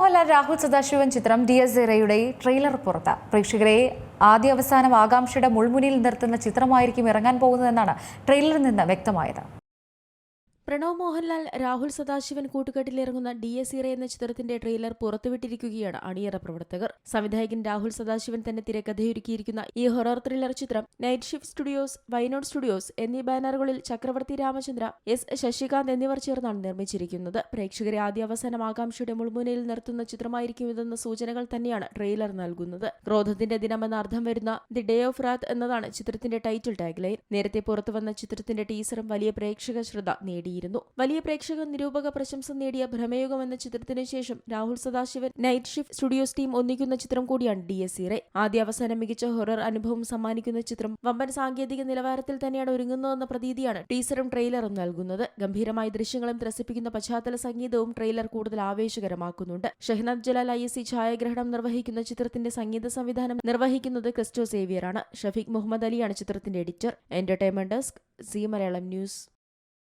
മോഹൻലാൽ രാഹുൽ സദാശിവൻ ചിത്രം D S ഇറയുടെ trailer പുറത്ത്. പ്രേക്ഷകരെ ആദ്യ അവസാനം ആകാംക്ഷയുടെ മുൾമുനിയിൽ നിർത്തുന്ന ചിത്രമായിരിക്കും ഇറങ്ങാൻ പോകുന്നതെന്നാണ് ട്രെയിലറിൽ നിന്ന് വ്യക്തമായത്. പ്രണവ് മോഹൻലാൽ രാഹുൽ സദാശിവൻ കൂട്ടുകെട്ടിലിറങ്ങുന്ന ഡി എസ് ഇറ എന്ന ചിത്രത്തിന്റെ ട്രെയിലർ പുറത്തുവിട്ടിരിക്കുകയാണ് അണിയറ പ്രവർത്തകർ. സംവിധായകൻ രാഹുൽ സദാശിവൻ തന്നെ തിരക്കഥയൊരുക്കിയിരിക്കുന്ന ഈ ഹൊറർ ത്രില്ലർ ചിത്രം night shift studios YNOT studios എന്നീ ബാനറുകളിൽ ചക്രവർത്തി രാമചന്ദ്ര എസ് ശശികാന്ത് എന്നിവർ ചേർന്നാണ് നിർമ്മിച്ചിരിക്കുന്നത്. പ്രേക്ഷകരെ ആദ്യ അവസാനം ആകാംക്ഷയുടെ മുൾമുനയിൽ നിർത്തുന്ന ചിത്രമായിരിക്കും ഇതെന്ന സൂചനകൾ തന്നെയാണ് ട്രെയിലർ നൽകുന്നത്. ക്രോധത്തിന്റെ ദിനമെന്ന അർത്ഥം വരുന്ന ദി ഡേ ഓഫ് റാത്ത് എന്നതാണ് ചിത്രത്തിന്റെ ടൈറ്റിൽ ടാഗ്ലൈൻ. നേരത്തെ പുറത്തുവന്ന ചിത്രത്തിന്റെ ടീസറും വലിയ പ്രേക്ഷക ശ്രദ്ധ നേടിയിരുന്നു. വലിയ പ്രേക്ഷക നിരൂപക പ്രശംസ നേടിയ ഭ്രമയുഗം എന്ന ചിത്രത്തിനു ശേഷം Rahul Sadasivan night shift studios team ഒന്നിക്കുന്ന ചിത്രം കൂടിയാണ് ഡി എസ് ഇറെ ആദ്യ അവസാനം മികച്ച ഹൊറർ അനുഭവം സമ്മാനിക്കുന്ന ചിത്രം വമ്പൻ സാങ്കേതിക നിലവാരത്തിൽ തന്നെയാണ് ഒരുങ്ങുന്നതെന്ന പ്രതീതിയാണ് ടീസറും ട്രെയിലറും നൽകുന്നത്. ഗംഭീരമായ ദൃശ്യങ്ങളും ത്രസിപ്പിക്കുന്ന പശ്ചാത്തല സംഗീതവും ട്രെയിലർ കൂടുതൽ ആവേശകരമാക്കുന്നുണ്ട്. Shehnad Jalal I S C ഛായാഗ്രഹണം നിർവഹിക്കുന്ന ചിത്രത്തിന്റെ സംഗീത സംവിധാനം നിർവഹിക്കുന്നത് ക്രിസ്റ്റോ സേവിയറാണ്. ഷഫീഖ് മുഹമ്മദ് അലിയാണ് ചിത്രത്തിന്റെ editor. Entertainment desk Zee Malayalam news.